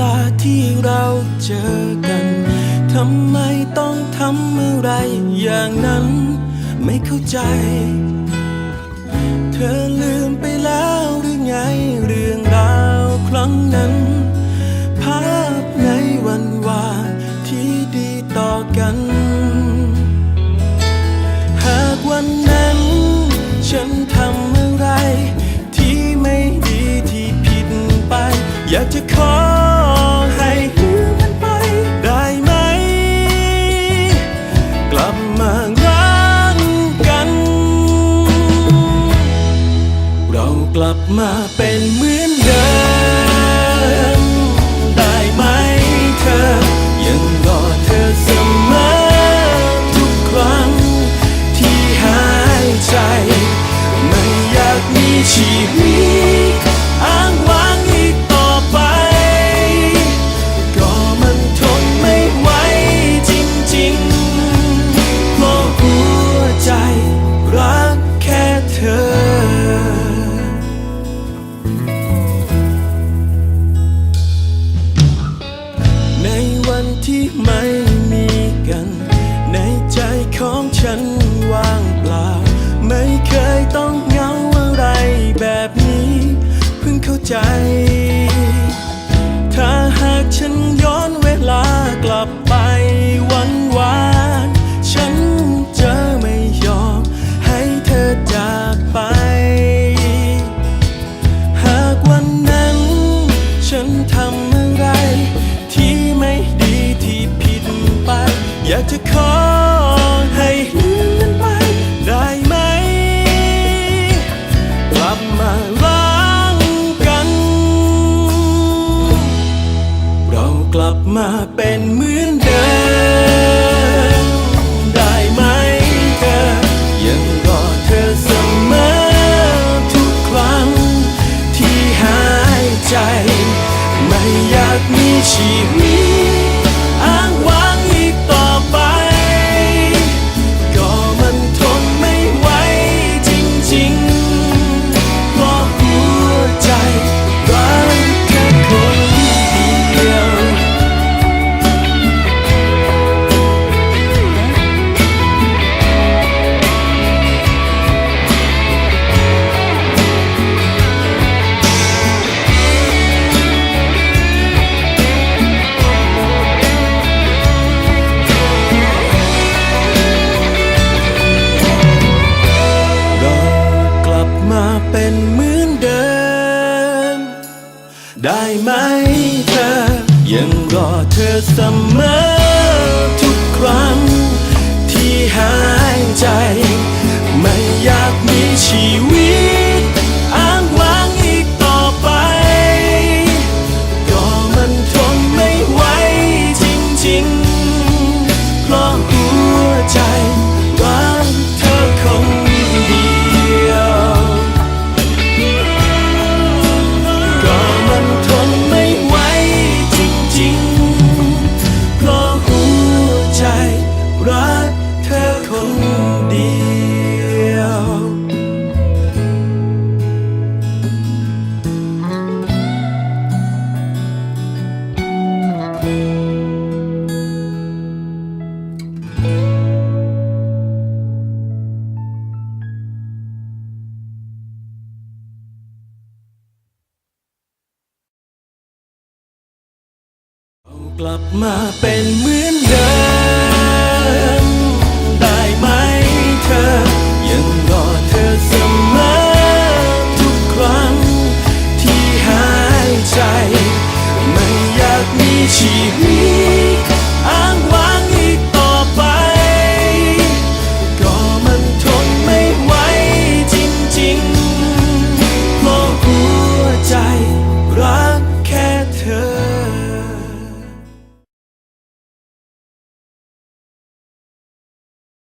ลาที่เราเจอกัน ทำไมต้องทำอะไรอย่างนั้น ไม่เข้าใจ เธอลืมไปแล้วหรือไงเรื่องราวครั้งนั้น ภาพในวันวานที่ดีต่อกัน หากวันนั้น ฉันทำอะไร ที่ไม่ดีที่ผิดไป อยากจะขอ มาเป็น ไม่มีกัน ในใจของฉันว่างเปล่า ไม่เคยต้องเหงาอะไรแบบนี้ เพิ่งเข้าใจ ถ้าหากฉันย้อนเวลากลับไปากจะขอให้ลืมมันไปได้ไหม กลับมาล้างกัน เรากลับมาเป็นเหมือนเดิม เป็นเหมือนเดิม ได้ไหมเธอ ยังรอเธอเสมอทุกครั้ง กลับมาเป็นเหมือนเดิม